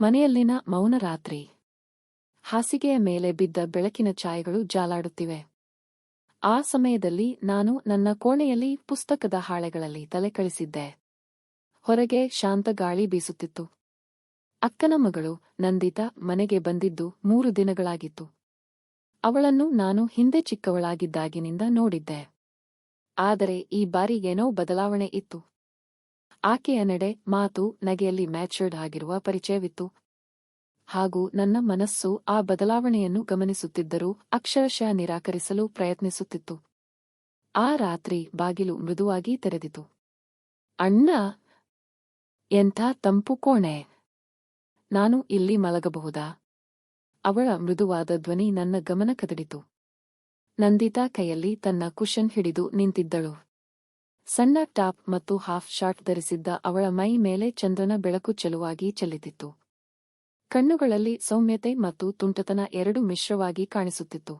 ಮನೆಯಲ್ಲಿನ ಮೌನ ರಾತ್ರಿ ಹಾಸಿಗೆಯ ಮೇಲೆ ಬಿದ್ದ ಬೆಳಕಿನ ಛಾಯೆಗಳು ಜಾಲಾಡುತ್ತಿವೆ. ಆ ಸಮಯದಲ್ಲಿ ನಾನು ನನ್ನ ಕೋಣೆಯಲ್ಲಿ ಪುಸ್ತಕದ ಹಾಳೆಗಳಲ್ಲಿ ತಲೆ ಕಳಿಸಿದ್ದೆ. ಹೊರಗೆ ಶಾಂತ ಗಾಳಿ ಬೀಸುತ್ತಿತ್ತು. ಅಕ್ಕನ ಮಗಳು ನಂದಿತಾ ಮನೆಗೆ ಬಂದಿದ್ದು ಮೂರು ದಿನಗಳಾಗಿತ್ತು. ಅವಳನ್ನು ನಾನು ಹಿಂದೆ ಚಿಕ್ಕವಳಾಗಿದ್ದಾಗಿನಿಂದ ನೋಡಿದ್ದೆ. ಆದರೆ ಈ ಬಾರಿ ಏನೋ ಬದಲಾವಣೆ ಇತ್ತು. ಆಕೆಯ ನಡೆ, ಮಾತು ನಗೆಯಲ್ಲಿ ಮ್ಯಾಚರ್ಡ್ ಆಗಿರುವ ಪರಿಚಯವಿತ್ತು. ಹಾಗೂ ನನ್ನ ಮನಸ್ಸು ಆ ಬದಲಾವಣೆಯನ್ನು ಗಮನಿಸುತ್ತಿದ್ದರೂ ಅಕ್ಷರಶಃ ನಿರಾಕರಿಸಲು ಪ್ರಯತ್ನಿಸುತ್ತಿತ್ತು. ಆ ರಾತ್ರಿ ಬಾಗಿಲು ಮೃದುವಾಗಿ ತೆರೆದಿತು. ಅಣ್ಣ! ಎಂಥ ತಂಪು ಕೋಣೆ! ನಾನು ಇಲ್ಲಿ ಮಲಗಬಹುದಾ ಅವಳ ಮೃದುವಾದ ಧ್ವನಿ ನನ್ನ ಗಮನ ಕದಡಿತು. ನಂದಿತಾ ಕೈಯಲ್ಲಿ ತನ್ನ ಕುಶನ್ ಹಿಡಿದು ನಿಂತಿದ್ದಳು. ಸಣ್ಣ ಟಾಪ್ ಮತ್ತು ಹಾಫ್ ಶಾರ್ಟ್ ಧರಿಸಿದ್ದ ಅವಳ ಮೈ ಮೇಲೆ ಚಂದ್ರನ ಬೆಳಕು ಚೆಲುವಾಗಿ ಚೆಲ್ಲಿತಿತ್ತು ಕಣ್ಣುಗಳಲ್ಲಿ ಸೌಮ್ಯತೆ ಮತ್ತು ತುಂಟತನ ಎರಡು ಮಿಶ್ರವಾಗಿ ಕಾಣಿಸುತ್ತಿತ್ತು.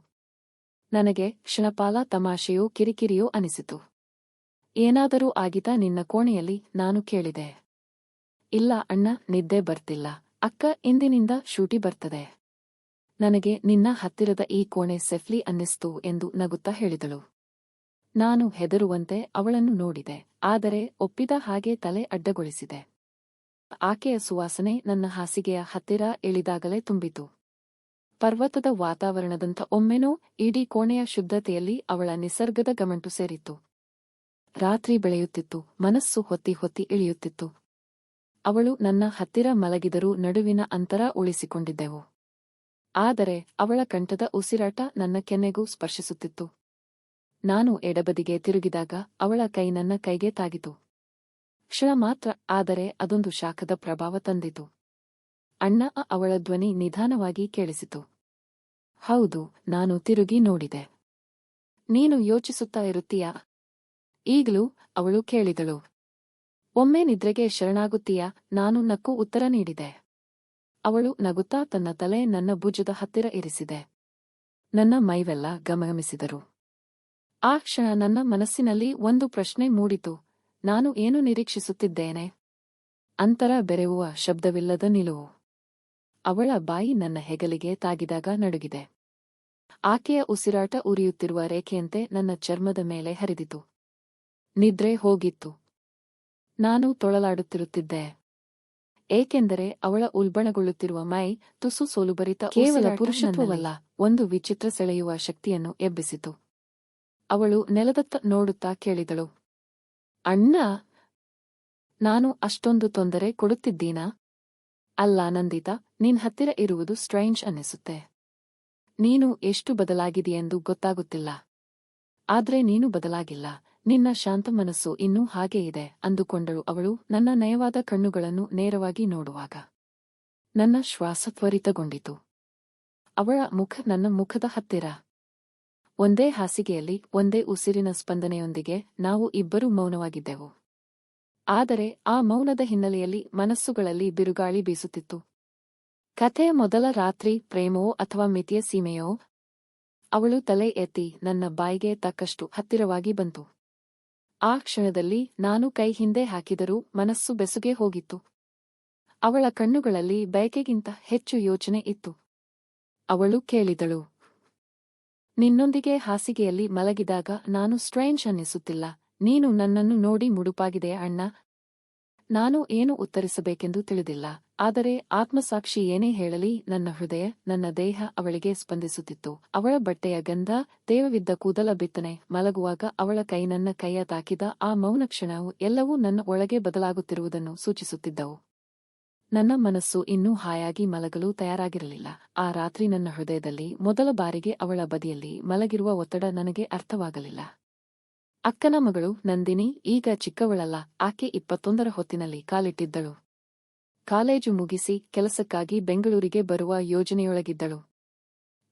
ನನಗೆ ಕ್ಷಣಪಾಲ ತಮಾಷೆಯೋ ಕಿರಿಕಿರಿಯೋ ಅನಿಸಿತು. ಏನಾದರೂ ಆಗಿತಾ ನಿನ್ನ ಕೋಣೆಯಲ್ಲಿ ನಾನು ಕೇಳಿದೆ. ಇಲ್ಲ ಅಣ್ಣ, ನಿದ್ದೆ ಬರ್ತಿಲ್ಲ. ಅಕ್ಕ ಇಂದಿನಿಂದ ಶೂಟಿ ಬರ್ತದೆ. ನನಗೆ ನಿನ್ನ ಹತ್ತಿರದ ಈ ಕೋಣೆ ಸೆಫ್ಲಿ ಅನ್ನಿಸ್ತು ಎಂದು ನಗುತ್ತಾ ಹೇಳಿದಳು. ನಾನು ಹೆದರುವಂತೆ ಅವಳನ್ನು ನೋಡಿದೆ, ಆದರೆ ಒಪ್ಪಿದ ಹಾಗೆ ತಲೆ ಅಡ್ಡಗೊಳಿಸಿದೆ. ಆಕೆಯ ಸುವಾಸನೆ ನನ್ನ ಹಾಸಿಗೆಯ ಹತ್ತಿರ ಇಳಿದಾಗಲೇ ತುಂಬಿತು. ಪರ್ವತದ ವಾತಾವರಣದಂಥ ಒಮ್ಮೆನೋ ಇಡೀ ಕೋಣೆಯ ಶುದ್ಧತೆಯಲ್ಲಿ ಅವಳ ನಿಸರ್ಗದ ಗಮಂಟು ಸೇರಿತ್ತು. ರಾತ್ರಿ ಬೆಳೆಯುತ್ತಿತ್ತು, ಮನಸ್ಸು ಹೊತ್ತಿ ಹೊತ್ತಿ ಇಳಿಯುತ್ತಿತ್ತು. ಅವಳು ನನ್ನ ಹತ್ತಿರ ಮಲಗಿದರೂ ನಡುವಿನ ಅಂತರ ಉಳಿಸಿಕೊಂಡಿದ್ದೆವು. ಆದರೆ ಅವಳ ಕಂಠದ ಉಸಿರಾಟ ನನ್ನ ಕೆನ್ನೆಗೂ ಸ್ಪರ್ಶಿಸುತ್ತಿತ್ತು. ನಾನು ಎಡಬದಿಗೆ ತಿರುಗಿದಾಗ ಅವಳ ಕೈ ನನ್ನ ಕೈಗೆ ತಾಗಿತು. ಕ್ಷಣ ಮಾತ್ರ ಆದರೆ ಅದೊಂದು ಶಾಖದ ಪ್ರಭಾವ ತಂದಿತು. ಅಣ್ಣ ಅವಳ ಧ್ವನಿ ನಿಧಾನವಾಗಿ ಕೇಳಿಸಿತು. ಹೌದು, ನಾನು ತಿರುಗಿ ನೋಡಿದೆ. ನೀನು ಯೋಚಿಸುತ್ತಾ ಇರುತ್ತೀಯಾ? ಈಗಲೂ ಅವಳು ಕೇಳಿದಳು. ಒಮ್ಮೆ ನಿದ್ರೆಗೆ ಶರಣಾಗುತ್ತೀಯಾ? ನಾನು ನಕ್ಕು ಉತ್ತರ ನೀಡಿದೆ. ಅವಳು ನಗುತ್ತಾ ತನ್ನ ತಲೆ ನನ್ನ ಭುಜದ ಹತ್ತಿರ ಇರಿಸಿದೆ. ನನ್ನ ಮೈವೆಲ್ಲ ಗಮಗಮಿಸಿದರು. ಆ ಕ್ಷಣ ನನ್ನ ಮನಸ್ಸಿನಲ್ಲಿ ಒಂದು ಪ್ರಶ್ನೆ ಮೂಡಿತು. ನಾನು ಏನು ನಿರೀಕ್ಷಿಸುತ್ತಿದ್ದೇನೆ? ಅಂತರ ಬೆರೆಯುವ ಶಬ್ದವಿಲ್ಲದ ನಿಲುವು. ಅವಳ ಬಾಯಿ ನನ್ನ ಹೆಗಲಿಗೆ ತಾಗಿದಾಗ ನಡುಗಿದೆ. ಆಕೆಯ ಉಸಿರಾಟ ಉರಿಯುತ್ತಿರುವ ರೇಖೆಯಂತೆ ನನ್ನ ಚರ್ಮದ ಮೇಲೆ ಹರಿದಿತು. ನಿದ್ರೆ ಹೋಗಿತ್ತು. ನಾನು ತೊಳಲಾಡುತ್ತಿರುತ್ತಿದ್ದೆ. ಏಕೆಂದರೆ ಅವಳ ಉಲ್ಬಣಗೊಳ್ಳುತ್ತಿರುವ ಮೈ ತುಸು ಸೋಲುಬರಿತ ಕೇವಲ ಪುರುಷತ್ವವಲ್ಲ. ಒಂದು ವಿಚಿತ್ರ ಸೆಳೆಯುವ ಶಕ್ತಿಯನ್ನು ಎಬ್ಬಿಸಿತು. ಅವಳು ನೆಲದತ್ತ ನೋಡುತ್ತಾ ಕೇಳಿದಳು. ಅಣ್ಣ, ನಾನು ಅಷ್ಟೊಂದು ತೊಂದರೆ ಕೊಡುತ್ತಿದ್ದೀನಾ? ಅಲ್ಲ ನಂದಿತ, ನಿನ್ ಹತ್ತಿರ ಇರುವುದು ಸ್ಟ್ರೈಂಜ್ ಅನ್ನಿಸುತ್ತೆ. ನೀನು ಎಷ್ಟು ಬದಲಾಗಿದೆಯೆಂದು ಗೊತ್ತಾಗುತ್ತಿಲ್ಲ. ಆದ್ರೆ ನೀನು ಬದಲಾಗಿಲ್ಲ. ನಿನ್ನ ಶಾಂತ ಮನಸ್ಸು ಇನ್ನೂ ಹಾಗೇ ಇದೆ, ಅಂದುಕೊಂಡಳು ಅವಳು ನನ್ನ ನಯವಾದ ಕಣ್ಣುಗಳನ್ನು ನೇರವಾಗಿ ನೋಡುವಾಗ. ನನ್ನ ಶ್ವಾಸ ತ್ವರಿತಗೊಂಡಿತು. ಅವಳ ಮುಖ ನನ್ನ ಮುಖದ ಹತ್ತಿರ. ಒಂದೇ ಹಾಸಿಗೆಯಲ್ಲಿ, ಒಂದೇ ಉಸಿರಿನ ಸ್ಪಂದನೆಯೊಂದಿಗೆ ನಾವು ಇಬ್ಬರೂ ಮೌನವಾಗಿದ್ದೆವು. ಆದರೆ ಆ ಮೌನದ ಹಿನ್ನೆಲೆಯಲ್ಲಿ ಮನಸ್ಸುಗಳಲ್ಲಿ ಬಿರುಗಾಳಿ ಬೀಸುತ್ತಿತ್ತು. ಕಥೆಯ ಮೊದಲ ರಾತ್ರಿ ಪ್ರೇಮವೋ ಅಥವಾ ಮಿತಿಯ ಸೀಮೆಯೋ? ಅವಳು ತಲೆ ಎತ್ತಿ ನನ್ನ ಬಾಯಿಗೆ ತಕ್ಕಷ್ಟು ಹತ್ತಿರವಾಗಿ ಬಂತು. ಆ ಕ್ಷಣದಲ್ಲಿ ನಾನು ಕೈ ಹಿಂದೆ ಹಾಕಿದರೂ ಮನಸ್ಸು ಬೆಸುಗೆ ಹೋಗಿತ್ತು. ಅವಳ ಕಣ್ಣುಗಳಲ್ಲಿ ಬಯಕೆಗಿಂತ ಹೆಚ್ಚು ಯೋಚನೆ ಇತ್ತು. ಅವಳು ಕೇಳಿದಳು ನಿನ್ನೊಂದಿಗೆ ಹಾಸಿಗೆಯಲ್ಲಿ ಮಲಗಿದಾಗ ನಾನು ಸ್ಟ್ರೇಂಜ್ ಅನ್ನಿಸುತ್ತಿಲ್ಲ. ನೀನು ನನ್ನನ್ನು ನೋಡಿ ಮುಡುಪಾಗಿದೆ ಅಣ್ಣ? ನಾನು ಏನು ಉತ್ತರಿಸಬೇಕೆಂದು ತಿಳಿದಿಲ್ಲ. ಆದರೆ ಆತ್ಮಸಾಕ್ಷಿ ಏನೇ ಹೇಳಲಿ, ನನ್ನ ಹೃದಯ, ನನ್ನ ದೇಹ ಅವಳಿಗೆ ಸ್ಪಂದಿಸುತ್ತಿತ್ತು. ಅವಳ ಬಟ್ಟೆಯ ಗಂಧ ದೇವವಿದ್ದ ಕೂದಲ ಬಿತ್ತನೆ, ಮಲಗುವಾಗ ಅವಳ ಕೈ ನನ್ನ ಕೈಯ ತಾಕಿದ ಆ ಮೌನ ಕ್ಷಣವು ಎಲ್ಲವೂ ನನ್ನ ಒಳಗೆ ಬದಲಾಗುತ್ತಿರುವುದನ್ನು ಸೂಚಿಸುತ್ತಿದ್ದವು. ನನ್ನ ಮನಸ್ಸು ಇನ್ನೂ ಹಾಯಾಗಿ ಮಲಗಲು ತಯಾರಾಗಿರಲಿಲ್ಲ. ಆ ರಾತ್ರಿ ನನ್ನ ಹೃದಯದಲ್ಲಿ ಮೊದಲ ಬಾರಿಗೆ ಅವಳ ಬದಿಯಲ್ಲಿ ಮಲಗಿರುವ ಒತ್ತಡ ನನಗೆ ಅರ್ಥವಾಗಲಿಲ್ಲ. ಅಕ್ಕನ ಮಗಳು ನಂದಿನಿ, ಈಗ ಚಿಕ್ಕವಳಲ್ಲ, ಆಕೆ ಇಪ್ಪತ್ತೊಂದರ ಹೊತ್ತಿನಲ್ಲಿ ಕಾಲಿಟ್ಟಿದ್ದಳು. ಕಾಲೇಜು ಮುಗಿಸಿ ಕೆಲಸಕ್ಕಾಗಿ ಬೆಂಗಳೂರಿಗೆ ಬರುವ ಯೋಜನೆಯೊಳಗಿದ್ದಳು.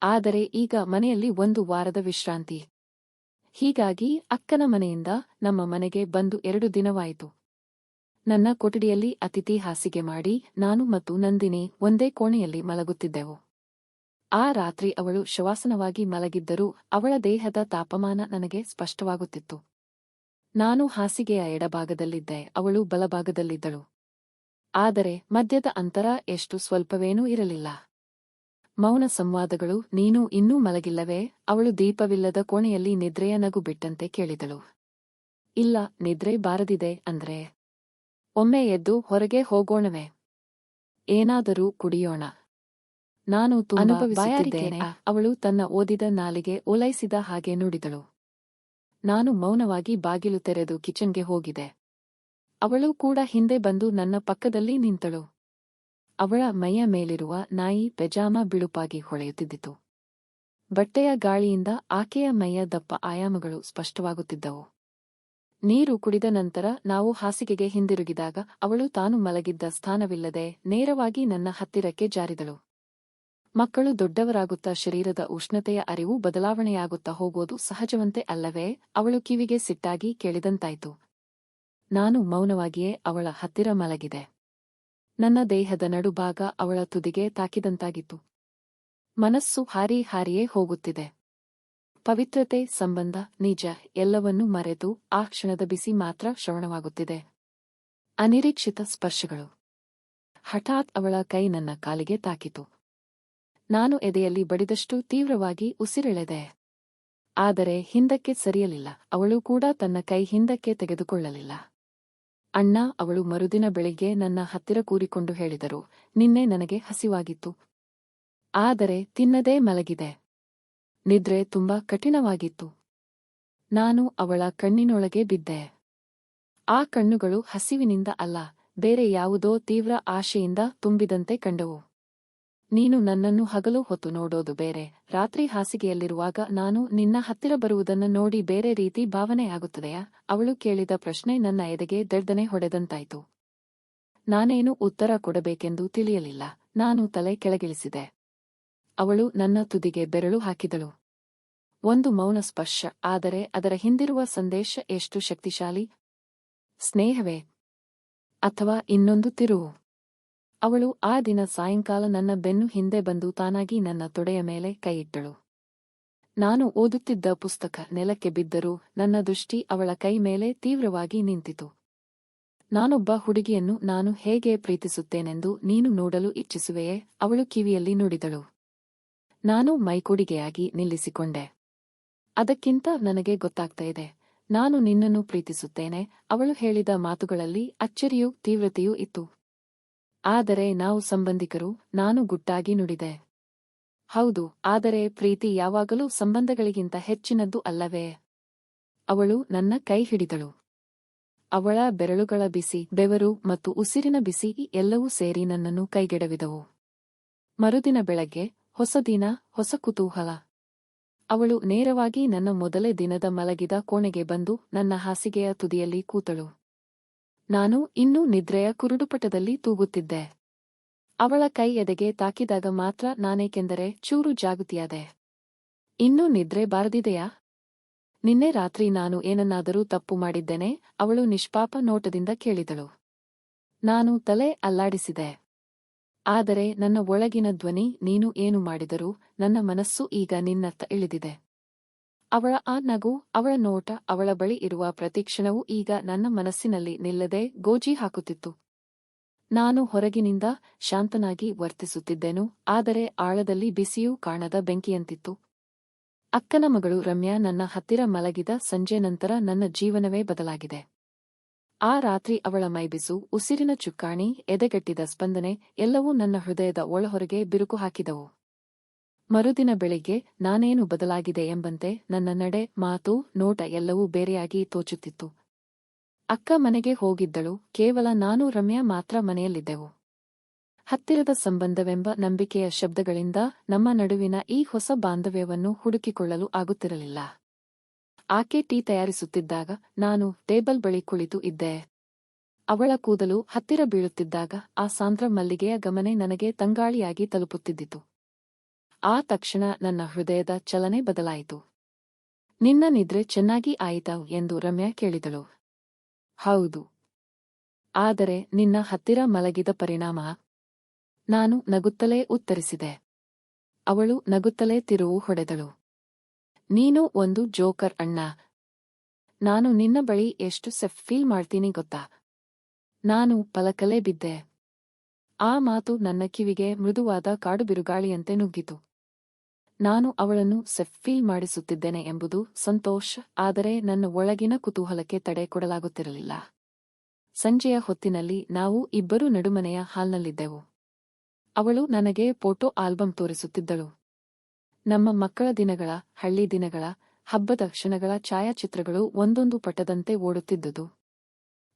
ಆದರೆ ಈಗ ಮನೆಯಲ್ಲಿ ಒಂದು ವಾರದ ವಿಶ್ರಾಂತಿ. ಹೀಗಾಗಿ ಅಕ್ಕನ ಮನೆಯಿಂದ ನಮ್ಮ ಮನೆಗೆ ಬಂದು ಎರಡು ದಿನವಾಯಿತು. ನನ್ನ ಕೊಠಡಿಯಲ್ಲಿ ಅತಿಥಿ ಹಾಸಿಗೆ ಮಾಡಿ ನಾನು ಮತ್ತು ನಂದಿನಿ ಒಂದೇ ಕೋಣೆಯಲ್ಲಿ ಮಲಗುತ್ತಿದ್ದೆವು. ಆ ರಾತ್ರಿ ಅವಳು ಶವಾಸನವಾಗಿ ಮಲಗಿದ್ದರೂ ಅವಳ ದೇಹದ ತಾಪಮಾನ ನನಗೆ ಸ್ಪಷ್ಟವಾಗುತ್ತಿತ್ತು. ನಾನು ಹಾಸಿಗೆಯ ಎಡಭಾಗದಲ್ಲಿದ್ದೆ, ಅವಳು ಬಲಭಾಗದಲ್ಲಿದ್ದಳು. ಆದರೆ ಮದ್ಯದ ಅಂತರ ಎಷ್ಟು ಸ್ವಲ್ಪವೇನೂ ಇರಲಿಲ್ಲ. ಮೌನ ಸಂವಾದಗಳು, ನೀನು ಇನ್ನೂ ಮಲಗಿಲ್ಲವೇ? ಅವಳು ದೀಪವಿಲ್ಲದ ಕೋಣೆಯಲ್ಲಿ ನಿದ್ರೆಯ ನಗು ಬಿಟ್ಟಂತೆ ಕೇಳಿದಳು. ಇಲ್ಲ, ನಿದ್ರೆ ಬಾರದಿದೆ, ಅಂದ್ರೆ? ಒಮ್ಮೆ ಎದ್ದು ಹೊರಗೆ ಹೋಗೋಣವೆ. ಏನಾದರೂ ಕುಡಿಯೋಣ. ನಾನು ಅನುಭವಿಸುತ್ತಿದ್ದೇನೆ. ಅವಳು ತನ್ನ ಓದಿದ ನಾಲಿಗೆ ಓಲೈಸಿದ ಹಾಗೆ ನುಡಿದಳು. ನಾನು ಮೌನವಾಗಿ ಬಾಗಿಲು ತೆರೆದು ಕಿಚನ್ಗೆ ಹೋಗಿದೆ ಅವಳು ಕೂಡ ಹಿಂದೆ ಬಂದು ನನ್ನ ಪಕ್ಕದಲ್ಲಿ ನಿಂತಳು. ಅವಳ ಮೈಯ ಮೇಲಿರುವ ನಾಯಿ ಪೆಜಾಮ ಬಿಳುಪಾಗಿ ಹೊಳೆಯುತ್ತಿದ್ದಿತು. ಬಟ್ಟೆಯ ಗಾಳಿಯಿಂದ ಆಕೆಯ ಮೈಯ ದಪ್ಪ ಆಯಾಮಗಳು ಸ್ಪಷ್ಟವಾಗುತ್ತಿದ್ದವು. ನೀರು ಕುಡಿದ ನಂತರ ನಾವು ಹಾಸಿಗೆಗೆ ಹಿಂದಿರುಗಿದಾಗ ಅವಳು ತಾನು ಮಲಗಿದ್ದ ಸ್ಥಾನವಿಲ್ಲದೆ ನೇರವಾಗಿ ನನ್ನ ಹತ್ತಿರಕ್ಕೆ ಜಾರಿದಳು. ಮಕ್ಕಳು ದೊಡ್ಡವರಾಗುತ್ತಾ ಶರೀರದ ಉಷ್ಣತೆಯ ಅರಿವು ಬದಲಾವಣೆಯಾಗುತ್ತಾ ಹೋಗೋದು ಸಹಜವಂತೆ ಅಲ್ಲವೇ, ಅವಳು ಕಿವಿಗೆ ಸಿಟ್ಟಾಗಿ ಕೇಳಿದಂತಾಯ್ತು. ನಾನು ಮೌನವಾಗಿಯೇ ಅವಳ ಹತ್ತಿರ ಮಲಗಿದೆ. ನನ್ನ ದೇಹದ ನಡುಭಾಗ ಅವಳ ತುದಿಗೆ ತಾಕಿದಂತಾಗಿತ್ತು. ಮನಸ್ಸು ಹಾರಿ ಹಾರಿಯೇ ಹೋಗುತ್ತಿದೆ. ಪವಿತ್ರತೆ ಸಂಬಂಧ ನಿಜ ಎಲ್ಲವನ್ನೂ ಮರೆತು ಆ ಕ್ಷಣದ ಬಿಸಿ ಮಾತ್ರ ಶ್ರವಣವಾಗುತ್ತಿದೆ. ಅನಿರೀಕ್ಷಿತ ಸ್ಪರ್ಶಗಳು. ಹಠಾತ್ ಅವಳ ಕೈ ನನ್ನ ಕಾಲಿಗೆ ತಾಕಿತು. ನಾನು ಎದೆಯಲ್ಲಿ ಬಡಿದಷ್ಟು ತೀವ್ರವಾಗಿ ಉಸಿರೆಳೆದೆ. ಆದರೆ ಹಿಂದಕ್ಕೆ ಸರಿಯಲಿಲ್ಲ. ಅವಳು ಕೂಡ ತನ್ನ ಕೈ ಹಿಂದಕ್ಕೆ ತೆಗೆದುಕೊಳ್ಳಲಿಲ್ಲ. ಅಣ್ಣ, ಅವಳು ಮರುದಿನ ಬೆಳಿಗ್ಗೆ ನನ್ನ ಹತ್ತಿರ ಕೂರಿಕೊಂಡು ಹೇಳಿದರು. ನಿನ್ನೆ ನನಗೆ ಹಸಿವಾಗಿತ್ತು. ಆದರೆ ತಿನ್ನದೇ ಮಲಗಿದೆ. ನಿದ್ರೆ ತುಂಬಾ ಕಠಿಣವಾಗಿತ್ತು. ನಾನು ಅವಳ ಕಣ್ಣಿನೊಳಗೆ ಬಿದ್ದೆ. ಆ ಕಣ್ಣುಗಳು ಹಸಿವಿನಿಂದ ಅಲ್ಲ, ಬೇರೆ ಯಾವುದೋ ತೀವ್ರ ಆಶೆಯಿಂದ ತುಂಬಿದಂತೆ ಕಂಡವು. ನೀನು ನನ್ನನ್ನು ಹಗಲು ಹೊತ್ತು ನೋಡೋದು ಬೇರೆ, ರಾತ್ರಿ ಹಾಸಿಗೆಯಲ್ಲಿರುವಾಗ ನಾನು ನಿನ್ನ ಹತ್ತಿರ ಬರುವುದನ್ನು ನೋಡಿ ಬೇರೆ ರೀತಿ ಭಾವನೆಯಾಗುತ್ತದೆಯಾ ಅವಳು ಕೇಳಿದ ಪ್ರಶ್ನೆ ನನ್ನ ಎದೆಗೆ ದಡ್ಡನೆ ಹೊಡೆದಂತಾಯ್ತು. ನಾನೇನು ಉತ್ತರ ಕೊಡಬೇಕೆಂದು ತಿಳಿಯಲಿಲ್ಲ, ನಾನು ತಲೆ ಕೆಳಗಿಳಿಸಿದೆ. ಅವಳು ನನ್ನ ತುದಿಗೆ ಬೆರಳು ಹಾಕಿದಳು. ಒಂದು ಮೌನ ಸ್ಪರ್ಶ, ಆದರೆ ಅದರ ಹಿಂದಿರುವ ಸಂದೇಶ ಎಷ್ಟು ಶಕ್ತಿಶಾಲಿ? ಸ್ನೇಹವೇ? ಅಥವಾ ಇನ್ನೊಂದು ತಿರುವು? ಅವಳು ಆ ದಿನ ಸಾಯಂಕಾಲ ನನ್ನ ಬೆನ್ನು ಹಿಂದೆ ಬಂದು ತಾನಾಗಿ ನನ್ನ ತೊಡೆಯ ಮೇಲೆ ಕೈಯಿಟ್ಟಳು. ನಾನು ಓದುತ್ತಿದ್ದ ಪುಸ್ತಕ ನೆಲಕ್ಕೆ ಬಿದ್ದರೂ ನನ್ನ ದೃಷ್ಟಿ ಅವಳ ಕೈ ಮೇಲೆ ತೀವ್ರವಾಗಿ ನಿಂತಿತು. ನಾನೊಬ್ಬ ಹುಡುಗಿಯನ್ನು ನಾನು ಹೇಗೆ ಪ್ರೀತಿಸುತ್ತೇನೆಂದು ನೀನು ನೋಡಲು ಇಚ್ಛಿಸುವೆಯೇ? ಅವಳು ಕಿವಿಯಲ್ಲಿ ನುಡಿದಳು. ನಾನು ಮೈಕೊಡಿಗೆಯಾಗಿ ನಿಲ್ಲಿಸಿಕೊಂಡೆ. ಅದಕ್ಕಿಂತ ನನಗೆ ಗೊತ್ತಾಗ್ತಾ ಇದೆ, ನಾನು ನಿನ್ನನ್ನು ಪ್ರೀತಿಸುತ್ತೇನೆ. ಅವಳು ಹೇಳಿದ ಮಾತುಗಳಲ್ಲಿ ಅಚ್ಚರಿಯೂ ತೀವ್ರತೆಯೂ ಇತ್ತು. ಆದರೆ ನಾವು ಸಂಬಂಧಿಕರು, ನಾನು ಗುಟ್ಟಾಗಿ ನುಡಿದೆ. ಹೌದು, ಆದರೆ ಪ್ರೀತಿ ಯಾವಾಗಲೂ ಸಂಬಂಧಗಳಿಗಿಂತ ಹೆಚ್ಚಿನದ್ದು ಅಲ್ಲವೇ? ಅವಳು ನನ್ನ ಕೈ ಹಿಡಿದಳು. ಅವಳ ಬೆರಳುಗಳ ಬಿಸಿ, ಬೆವರು ಮತ್ತು ಉಸಿರಿನ ಬಿಸಿ ಎಲ್ಲವೂ ಸೇರಿ ನನ್ನನ್ನು ಕೈಗೆಡವಿದವು. ಮರುದಿನ ಬೆಳಗ್ಗೆ ಹೊಸ ದಿನ, ಹೊಸ ಕುತೂಹಲ. ಅವಳು ನೇರವಾಗಿ ನನ್ನ ಮೊದಲೇ ದಿನದ ಮಲಗಿದ ಕೋಣೆಗೆ ಬಂದು ನನ್ನ ಹಾಸಿಗೆಯ ತುದಿಯಲ್ಲಿ ಕೂತಳು. ನಾನು ಇನ್ನೂ ನಿದ್ರೆಯ ಕುರುಡುಪಟದಲ್ಲಿ ತೂಗುತ್ತಿದ್ದೆ. ಅವಳ ಕೈ ಎದೆಗೆ ತಾಕಿದಾಗ ಮಾತ್ರ ನಾನೇಕೆಂದರೆ ಚೂರು ಜಾಗೃತಿಯಾದೆ. ಇನ್ನೂ ನಿದ್ರೆ ಬಾರದಿದೆಯಾ? ನಿನ್ನೆ ರಾತ್ರಿ ನಾನು ಏನನ್ನಾದರೂ ತಪ್ಪು ಮಾಡಿದ್ದೇನೆ, ಅವಳು ನಿಷ್ಪಾಪ ನೋಟದಿಂದ ಕೇಳಿದಳು. ನಾನು ತಲೆ ಅಲ್ಲಾಡಿಸಿದೆ. ಆದರೆ ನನ್ನ ಒಳಗಿನ ಧ್ವನಿ ನೀನು ಏನು ಮಾಡಿದರೂ ನನ್ನ ಮನಸ್ಸು ಈಗ ನಿನ್ನತ್ತ ಇಳಿದಿದೆ. ಅವಳ ಆ ನಗು, ಅವಳ ನೋಟ, ಅವಳ ಬಳಿ ಇರುವ ಪ್ರತಿಕ್ಷಣವೂ ಈಗ ನನ್ನ ಮನಸ್ಸಿನಲ್ಲಿ ನಿಲ್ಲದೆ ಗೋಜಿ ಹಾಕುತ್ತಿತ್ತು. ನಾನು ಹೊರಗಿನಿಂದ ಶಾಂತನಾಗಿ ವರ್ತಿಸುತ್ತಿದ್ದೆನು, ಆದರೆ ಆಳದಲ್ಲಿ ಬಿಸಿಯೂ ಕಾಣದ ಬೆಂಕಿಯಂತಿತ್ತು. ಅಕ್ಕನ ಮಗಳು ರಮ್ಯಾ ನನ್ನ ಹತ್ತಿರ ಮಲಗಿದ ಸಂಜೆ ನಂತರ ನನ್ನ ಜೀವನವೇ ಬದಲಾಗಿದೆ. ಆ ರಾತ್ರಿ ಅವಳ ಮೈಬಿಸು, ಉಸಿರಿನ ಚುಕ್ಕಾಣಿ, ಎದೆಗಟ್ಟಿದ ಸ್ಪಂದನೆ, ಎಲ್ಲವೂ ನನ್ನ ಹೃದಯದ ಒಳಹೊರಗೆ ಬಿರುಕು ಹಾಕಿದವು. ಮರುದಿನ ಬೆಳಿಗ್ಗೆ ನಾನೇನು ಬದಲಾಗಿದೆ ಎಂಬಂತೆ ನನ್ನ ನಡೆ, ಮಾತು, ನೋಟ ಎಲ್ಲವೂ ಬೇರೆಯಾಗಿ ತೋಚುತ್ತಿತ್ತು. ಅಕ್ಕ ಮನೆಗೆ ಹೋಗಿದ್ದಳು, ಕೇವಲ ನಾನು ರಮ್ಯಾ ಮಾತ್ರ ಮನೆಯಲ್ಲಿದ್ದೆವು. ಹತ್ತಿರದ ಸಂಬಂಧವೆಂಬ ನಂಬಿಕೆಯ ಶಬ್ದಗಳಿಂದ ನಮ್ಮ ನಡುವಿನ ಈ ಹೊಸ ಬಾಂಧವ್ಯವನ್ನು ಹುಡುಕಿಕೊಳ್ಳಲು ಆಗುತ್ತಿರಲಿಲ್ಲ. ಆಕೆ ಟೀ ತಯಾರಿಸುತ್ತಿದ್ದಾಗ ನಾನು ಟೇಬಲ್ ಬಳಿ ಕುಳಿತು ಇದ್ದೆ. ಅವಳ ಕೂದಲು ಹತ್ತಿರ ಬೀಳುತ್ತಿದ್ದಾಗ ಆ ಸಾಂದ್ರ ಮಲ್ಲಿಗೆಯ ಗಮನೆ ನನಗೆ ತಂಗಾಳಿಯಾಗಿ ತಲುಪುತ್ತಿದ್ದಿತು. ಆ ತಕ್ಷಣ ನನ್ನ ಹೃದಯದ ಚಲನೆ ಬದಲಾಯಿತು. ನಿನ್ನ ನಿದ್ರೆ ಚೆನ್ನಾಗಿ ಆಯಿತಾ ಎಂದು ರಮ್ಯಾ ಕೇಳಿದಳು. ಹೌದು. ಆದರೆ ನಿನ್ನ ಹತ್ತಿರ ಮಲಗಿದ ಪರಿಣಾಮ? ನಾನು ನಗುತ್ತಲೇ ಉತ್ತರಿಸಿದೆ. ಅವಳು ನಗುತ್ತಲೇ ತಿರುವು ಹೊಡೆದಳು. ನೀನು ಒಂದು ಜೋಕರ್ ಅಣ್ಣ. ನಾನು ನಿನ್ನ ಬಳಿ ಎಷ್ಟು ಸೆಫ್ ಫೀಲ್ ಮಾಡ್ತೀನಿ ಗೊತ್ತಾ? ನಾನು ಪಲಕಲೇ ಬಿದ್ದೆ. ಆ ಮಾತು ನನ್ನ ಕಿವಿಗೆ ಮೃದುವಾದ ಕಾಡುಬಿರುಗಾಳಿಯಂತೆ ನುಗ್ಗಿತು. ನಾನು ಅವಳನ್ನು ಸೆಫ್ ಫೀಲ್ ಮಾಡಿಸುತ್ತಿದ್ದೇನೆ ಎಂಬುದು ಸಂತೋಷ, ಆದರೆ ನನ್ನ ಒಳಗಿನ ಕುತೂಹಲಕ್ಕೆ ತಡೆ ಕೊಡಲಾಗುತ್ತಿರಲಿಲ್ಲ. ಸಂಜೆಯ ಹೊತ್ತಿನಲ್ಲಿ ನಾವು ಇಬ್ಬರೂ ನಡುಮನೆಯ ಹಾಲ್ನಲ್ಲಿದ್ದೆವು. ಅವಳು ನನಗೆ ಫೋಟೋ ಆಲ್ಬಮ್ ತೋರಿಸುತ್ತಿದ್ದಳು. ನಮ್ಮ ಮಕ್ಕಳ ದಿನಗಳ ಹಳ್ಳಿ ದಿನಗಳ ಹಬ್ಬದ ಕ್ಷಣಗಳ ಛಾಯಾಚಿತ್ರಗಳು ಒಂದೊಂದು ಪಟದಂತೆ ಓಡುತ್ತಿದ್ದುದು.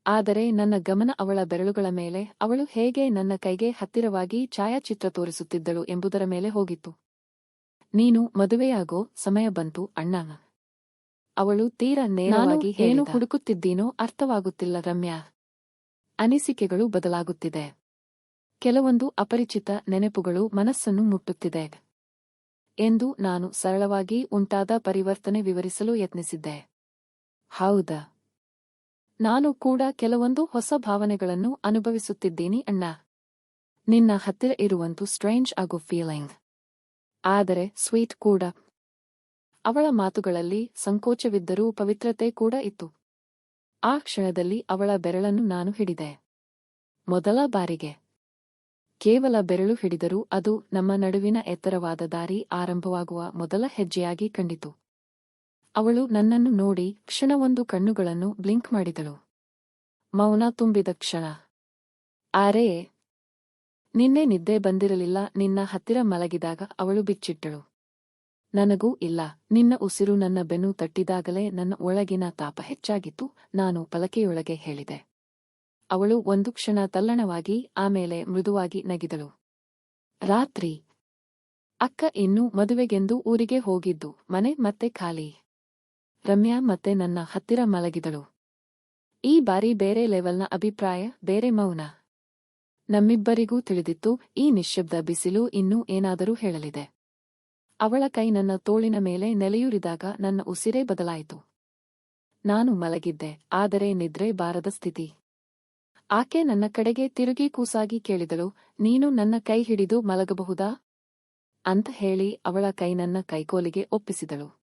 ಆದರೆ ನನ್ನ ಗಮನ ಅವಳ ಬೆರಳುಗಳ ಮೇಲೆ ಅವಳು ಹೇಗೆ ನನ್ನ ಕೈಗೆ ಹತ್ತಿರವಾಗಿ ಛಾಯಾಚಿತ್ರ ತೋರಿಸುತ್ತಿದ್ದಳು ಎಂಬುದರ ಮೇಲೆ ಹೋಗಿತ್ತು. ನೀನು ಮದುವೆಯಾಗೋ ಸಮಯ ಬಂತು ಅಣ್ಣ. ಅವಳು ತೀರ ನೇರವಾಗಿ ಏನು ಹುಡುಕುತ್ತಿದ್ದೀನೋ ಅರ್ಥವಾಗುತ್ತಿಲ್ಲ ರಮ್ಯಾ. ಅನಿಸಿಕೆಗಳು ಬದಲಾಗುತ್ತಿದೆ. ಕೆಲವೊಂದು ಅಪರಿಚಿತ ನೆನಪುಗಳು ಮನಸ್ಸನ್ನು ಮುಟ್ಟುತ್ತಿದೆ. ಎಂದು ನಾನು ಸರಳವಾಗಿ ಉಂಟಾದ ಪರಿವರ್ತನೆ ವಿವರಿಸಲು ಯತ್ನಿಸಿದ್ದೆ. ಹೌದಾ? ನಾನು ಕೂಡ ಕೆಲವೊಂದು ಹೊಸ ಭಾವನೆಗಳನ್ನು ಅನುಭವಿಸುತ್ತಿದ್ದೀನಿ ಅಣ್ಣ. ನಿನ್ನ ಹತ್ತಿರ ಇರುವಂತೂ ಸ್ಟ್ರೇಂಜ್ ಆಗೋ ಫೀಲಿಂಗ್. ಆದರೆ ಸ್ವೀಟ್ ಕೂಡ. ಅವಳ ಮಾತುಗಳಲ್ಲಿ ಸಂಕೋಚವಿದ್ದರೂ ಪವಿತ್ರತೆ ಕೂಡ ಇತ್ತು. ಆ ಕ್ಷಣದಲ್ಲಿ ಅವಳ ಬೆರಳನ್ನು ನಾನು ಹಿಡಿದೆ. ಮೊದಲ ಬಾರಿಗೆ. ಕೇವಲ ಬೆರಳು ಹಿಡಿದರೂ ಅದು ನಮ್ಮ ನಡುವಿನ ಎತ್ತರವಾದ ದಾರಿ ಆರಂಭವಾಗುವ ಮೊದಲ ಹೆಜ್ಜೆಯಾಗಿ ಕಂಡಿತು. ಅವಳು ನನ್ನನ್ನು ನೋಡಿ ಕ್ಷಣವೊಂದು ಕಣ್ಣುಗಳನ್ನು ಬ್ಲಿಂಕ್ ಮಾಡಿದಳು. ಮೌನ ತುಂಬಿದ ಕ್ಷಣ. ಆರೇ ನಿನ್ನೆ ನಿದ್ದೆ ಬಂದಿರಲಿಲ್ಲ, ನಿನ್ನ ಹತ್ತಿರ ಮಲಗಿದಾಗ ಅವಳು ಬಿಚ್ಚಿಟ್ಟಳು. ನನಗೂ ಇಲ್ಲ, ನಿನ್ನ ಉಸಿರು ನನ್ನ ಬೆನ್ನು ತಟ್ಟಿದಾಗಲೇ ನನ್ನ ಒಳಗಿನ ತಾಪ ಹೆಚ್ಚಾಗಿತ್ತು, ನಾನು ಪಲಕೆಯೊಳಗೆ ಹೇಳಿದೆ. ಅವಳು ಒಂದು ಕ್ಷಣ ತಲ್ಲಣವಾಗಿ ಆಮೇಲೆ ಮೃದುವಾಗಿ ನಗಿದಳು. ರಾತ್ರಿ. ಅಕ್ಕ ಇನ್ನೂ ಮದುವೆಗೆಂದು ಊರಿಗೆ ಹೋಗಿದ್ದು, ಮನೆ ಮತ್ತೆ ಖಾಲಿ. ರಮ್ಯಾ ಮತ್ತೆ ನನ್ನ ಹತ್ತಿರ ಮಲಗಿದಳು. ಈ ಬಾರಿ ಬೇರೆ ಲೆವೆಲ್ನ ಅಭಿಪ್ರಾಯ, ಬೇರೆ ಮೌನ. ನಮ್ಮಿಬ್ಬರಿಗೂ ತಿಳಿದಿತ್ತು, ಈ ನಿಶ್ಶಬ್ದ ಬಿಸಿಲು ಇನ್ನೂ ಏನಾದರೂ ಹೇಳಲಿದೆ. ಅವಳ ಕೈ ನನ್ನ ತೋಳಿನ ಮೇಲೆ ನೆಲೆಯೂರಿದಾಗ ನನ್ನ ಉಸಿರೇ ಬದಲಾಯಿತು. ನಾನು ಮಲಗಿದ್ದೆ, ಆದರೆ ನಿದ್ರೆ ಬಾರದ ಸ್ಥಿತಿ. ಆಕೆ ನನ್ನ ಕಡೆಗೆ ತಿರುಗಿ ಕೂಸಾಗಿ ಕೇಳಿದಳು, ನೀನು ನನ್ನ ಕೈ ಹಿಡಿದು ಮಲಗಬಹುದಾ? ಅಂತ ಹೇಳಿ ಅವಳ ಕೈ ನನ್ನ ಕೈಕೋಲಿಗೆ ಒಪ್ಪಿಸಿದಳು.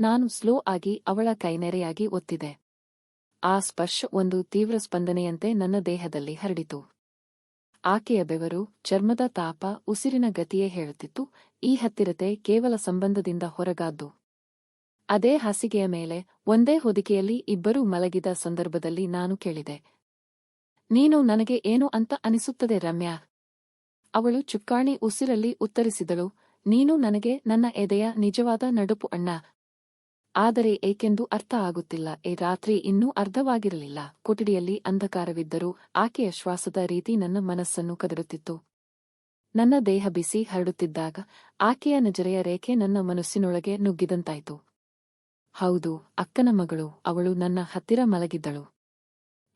ನಾನು ಸ್ಲೋ ಆಗಿ ಅವಳ ಕೈನೆರೆಯಾಗಿ ಒತ್ತಿದೆ. ಆ ಸ್ಪರ್ಶ ಒಂದು ತೀವ್ರ ಸ್ಪಂದನೆಯಂತೆ ನನ್ನ ದೇಹದಲ್ಲಿ ಹರಡಿತು. ಆಕೆಯ ಬೆವರು, ಚರ್ಮದ ತಾಪ, ಉಸಿರಿನ ಗತಿಯೇ ಹೇಳುತ್ತಿತ್ತು, ಈ ಹತ್ತಿರತೆ ಕೇವಲ ಸಂಬಂಧದಿಂದ ಹೊರಗಾದ್ದು. ಅದೇ ಹಾಸಿಗೆಯ ಮೇಲೆ, ಒಂದೇ ಹೊದಿಕೆಯಲ್ಲಿ ಇಬ್ಬರೂ ಮಲಗಿದ ಸಂದರ್ಭದಲ್ಲಿ ನಾನು ಕೇಳಿದೆ ನೀನು ನನಗೆ ಏನು ಅಂತ ಅನಿಸುತ್ತದೆ ರಮ್ಯಾ? ಅವಳು ಚುಕ್ಕಾಣಿ ಉಸಿರಲ್ಲಿ ಉತ್ತರಿಸಿದಳು, ನೀನು ನನಗೆ ನನ್ನ ಎದೆಯ ನಿಜವಾದ ನಡುಪು ಅಣ್ಣ. ಆದರೆ ಏಕೆಂದು ಅರ್ಥ ಆಗುತ್ತಿಲ್ಲ, ಈ ರಾತ್ರಿ ಇನ್ನೂ ಅರ್ಧವಾಗಿರಲಿಲ್ಲ. ಕೊಠಡಿಯಲ್ಲಿ ಅಂಧಕಾರವಿದ್ದರೂ ಆಕೆಯ ಶ್ವಾಸದ ರೀತಿ ನನ್ನ ಮನಸ್ಸನ್ನು ಕದರುತ್ತಿತ್ತು ನನ್ನ ದೇಹ ಬಿಸಿ ಹರಡುತ್ತಿದ್ದಾಗ ಆಕೆಯ ನಜರೆಯ ರೇಖೆ ನನ್ನ ಮನಸ್ಸಿನೊಳಗೆ ನುಗ್ಗಿದಂತಾಯಿತು. ಹೌದು, ಅಕ್ಕನ ಮಗಳು, ಅವಳು ನನ್ನ ಹತ್ತಿರ ಮಲಗಿದ್ದಳು.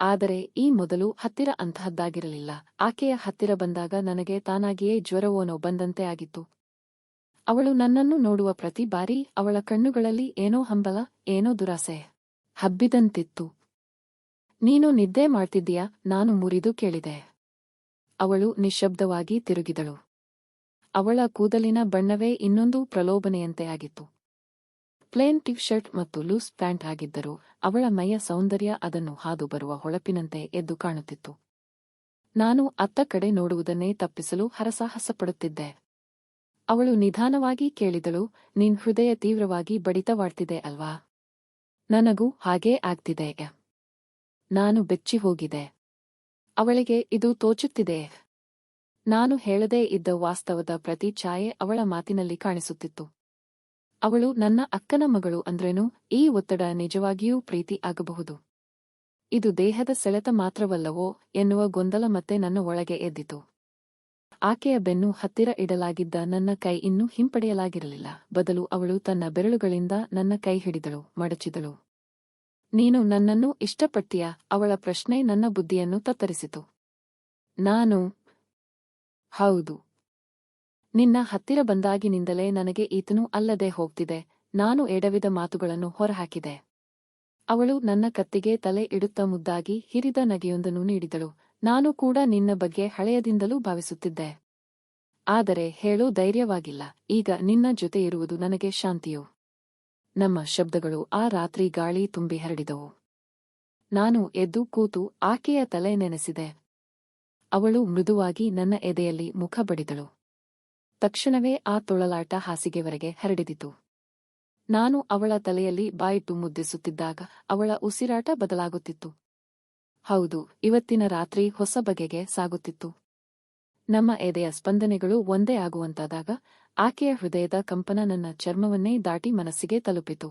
ಆದರೆ ಈ ಮೊದಲು ಹತ್ತಿರ ಅಂತಹದ್ದಾಗಿರಲಿಲ್ಲ. ಆಕೆಯ ಹತ್ತಿರ ಬಂದಾಗ ನನಗೆ ತಾನಾಗಿಯೇ ಜ್ವರವೋನೋ ಬಂದಂತೆ ಆಗಿತ್ತು. ಅವಳು ನನ್ನನ್ನು ನೋಡುವ ಪ್ರತಿ ಬಾರಿ ಅವಳ ಕಣ್ಣುಗಳಲ್ಲಿ ಏನೋ ಹಂಬಲ, ಏನೋ ದುರಾಸೆ. ಹಬ್ಬಿದಂತಿತ್ತು. ನೀನು ನಿದ್ದೆ ಮಾಡ್ತಿದ್ದೀಯಾ? ನಾನು ಮುರಿದು ಕೇಳಿದೆ. ಅವಳು ನಿಶ್ಶಬ್ದವಾಗಿ ತಿರುಗಿದಳು. ಅವಳ ಕೂದಲಿನ ಬಣ್ಣವೇ ಇನ್ನೊಂದು ಪ್ರಲೋಭನೆಯಂತೆ ಆಗಿತ್ತು. ಪ್ಲೇನ್ ಟಿ ಶರ್ಟ್ ಮತ್ತು ಲೂಸ್ ಪ್ಯಾಂಟ್ ಆಗಿದ್ದರೂ ಅವಳ ಮೈಯ ಸೌಂದರ್ಯ ಅದನ್ನು ಹಾದು ಬರುವ ಹೊಳಪಿನಂತೆ ಎದ್ದು ಕಾಣುತ್ತಿತ್ತು. ನಾನು ಅತ್ತ ಕಡೆ ನೋಡುವುದನ್ನೇ ತಪ್ಪಿಸಲು ಹರಸಾಹಸಪಡುತ್ತಿದ್ದೆ. ಅವಳು ನಿಧಾನವಾಗಿ ಕೇಳಿದಳು, ನಿನ್ ಹೃದಯ ತೀವ್ರವಾಗಿ ಬಡಿತವಾಡ್ತಿದೆ ಅಲ್ವಾ? ನನಗೂ ಹಾಗೇ ಆಗ್ತಿದೆ ನಾನು ಬೆಚ್ಚಿ ಹೋಗಿದೆ. ಅವಳಿಗೆ ಇದು ತೋಚುತ್ತಿದೆ ನಾನು ಹೇಳದೇ ಇದ್ದ ವಾಸ್ತವದ ಪ್ರತಿ ಛಾಯೆ ಅವಳ ಮಾತಿನಲ್ಲಿ ಕಾಣಿಸುತ್ತಿತ್ತು. ಅವಳು ನನ್ನ ಅಕ್ಕನ ಮಗಳು ಅಂದ್ರೇನು? ಈ ಒತ್ತಡ ನಿಜವಾಗಿಯೂ ಪ್ರೀತಿ ಆಗಬಹುದು. ಇದು ದೇಹದ ಸೆಳೆತ ಮಾತ್ರವಲ್ಲವೋ ಎನ್ನುವ ಗೊಂದಲ ಮತ್ತೆ ನನ್ನ ಒಳಗೆ ಎದ್ದಿತು. ಆಕೆಯ ಬೆನ್ನು ಹತ್ತಿರ ಇಡಲಾಗಿದ್ದ ನನ್ನ ಕೈ ಇನ್ನೂ ಹಿಂಪಡೆಯಲಾಗಿರಲಿಲ್ಲ. ಬದಲು ಅವಳು ತನ್ನ ಬೆರಳುಗಳಿಂದ ನನ್ನ ಕೈ ಹಿಡಿದಳು, ಮಡಚಿದಳು. ನೀನು ನನ್ನನ್ನು ಇಷ್ಟಪಟ್ಟಿಯ ಅವಳ ಪ್ರಶ್ನೆ ನನ್ನ ಬುದ್ಧಿಯನ್ನು ತತ್ತರಿಸಿತು. ನಾನು? ಹೌದು. ನಿನ್ನ ಹತ್ತಿರ ಬಂದಾಗಿನಿಂದಲೇ ನನಗೆ ಈತನು ಅಲ್ಲದೆ ಹೋಗ್ತಿದೆ. ನಾನು ಎಡವಿದ ಮಾತುಗಳನ್ನು ಹೊರಹಾಕಿದೆ. ಅವಳು ನನ್ನ ಕತ್ತಿಗೆ ತಲೆ ಇಡುತ್ತಾ ಮುದ್ದಾಗಿ ಹಿರಿದ ನಗೆಯೊಂದನ್ನು ನೀಡಿದಳು. ನಾನು ಕೂಡ ನಿನ್ನ ಬಗ್ಗೆ ಹಳೆಯದಿಂದಲೂ ಭಾವಿಸುತ್ತಿದ್ದೆ. ಆದರೆ ಹೇಳೋ ಧೈರ್ಯವಾಗಿಲ್ಲ. ಈಗ ನಿನ್ನ ಜೊತೆ ಇರುವುದು ನನಗೆ ಶಾಂತಿಯು. ನಮ್ಮ ಶಬ್ದಗಳು ಆ ರಾತ್ರಿ ಗಾಳಿ ತುಂಬಿ ಹರಡಿದವು. ನಾನು ಎದ್ದು ಕೂತು ಆಕೆಯ ತಲೆ ನೆನೆಸಿದೆ. ಅವಳು ಮೃದುವಾಗಿ ನನ್ನ ಎದೆಯಲ್ಲಿ ಮುಖ ಬಡಿದಳು. ತಕ್ಷಣವೇ ಆ ತೊಳಲಾಟ ಹಾಸಿಗೆವರೆಗೆ ಹರಡಿದಿತು. ನಾನು ಅವಳ ತಲೆಯಲ್ಲಿ ಬಾಯಿಟ್ಟು ಮುದ್ದಿಸುತ್ತಿದ್ದಾಗ ಅವಳ ಉಸಿರಾಟ ಬದಲಾಗುತ್ತಿತ್ತು. ಹೌದು, ಇವತ್ತಿನ ರಾತ್ರಿ ಹೊಸ ಬಗೆಗೆ ಸಾಗುತ್ತಿತ್ತು. ನಮ್ಮ ಎದೆಯ ಸ್ಪಂದನೆಗಳು ಒಂದೇ ಆಗುವಂತಾದಾಗ ಆಕೆಯ ಹೃದಯದ ಕಂಪನ ನನ್ನ ಚರ್ಮವನ್ನೇ ದಾಟಿ ಮನಸ್ಸಿಗೆ ತಲುಪಿತು.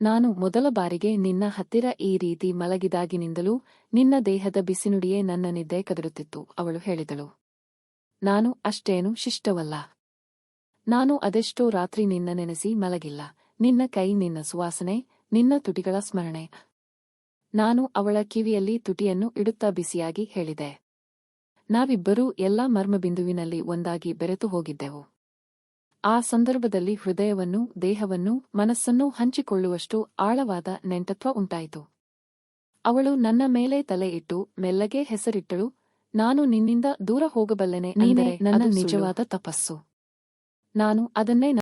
ನಾನು ಮೊದಲ ಬಾರಿಗೆ ನಿನ್ನ ಹತ್ತಿರ ಈ ರೀತಿ ಮಲಗಿದಾಗಿನಿಂದಲೂ ನಿನ್ನ ದೇಹದ ಬಿಸಿನುಡಿಯೇ ನನ್ನ ನಿದ್ದೆ ಕದರುತ್ತಿತ್ತು ಅವಳು ಹೇಳಿದಳು. ನಾನು ಅಷ್ಟೇನು ಶಿಷ್ಟವಲ್ಲ. ನಾನು ಅದೆಷ್ಟೋ ರಾತ್ರಿ ನಿನ್ನ ನೆನೆಸಿ ಮಲಗಿಲ್ಲ. ನಿನ್ನ ಕೈ ನಿನ್ನ ಸುವಾಸನೆ, ನಿನ್ನ ತುಟಿಗಳ ಸ್ಮರಣೆ. ನಾನು ಅವಳ ಕಿವಿಯಲ್ಲಿ ತುಟಿಯನ್ನು ಇಡುತ್ತಾ ಬಿಸಿಯಾಗಿ ಹೇಳಿದೆ. ನಾವಿಬ್ಬರೂ ಎಲ್ಲಾ ಮರ್ಮಬಿಂದುವಿನಲ್ಲಿ ಒಂದಾಗಿ ಬೆರೆತು ಹೋಗಿದ್ದೆವು. ಆ ಸಂದರ್ಭದಲ್ಲಿ ಹೃದಯವನ್ನು ದೇಹವನ್ನು ಮನಸ್ಸನ್ನೂ ಹಂಚಿಕೊಳ್ಳುವಷ್ಟು ಆಳವಾದ ನೆಂಟತ್ವ ಉಂಟಾಯಿತು. ಅವಳು ನನ್ನ ಮೇಲೆ ತಲೆ ಇಟ್ಟು ಮೆಲ್ಲಗೆ ಹೆಸರಿಟ್ಟಳು ನಾನು ನಿನ್ನಿಂದ ದೂರ ಹೋಗಬಲ್ಲೆನೆ ನೀನೇ ನನ್ನ ನಿಜವಾದ ತಪಸ್ಸು. ನಾನು ಅದನ್ನೇ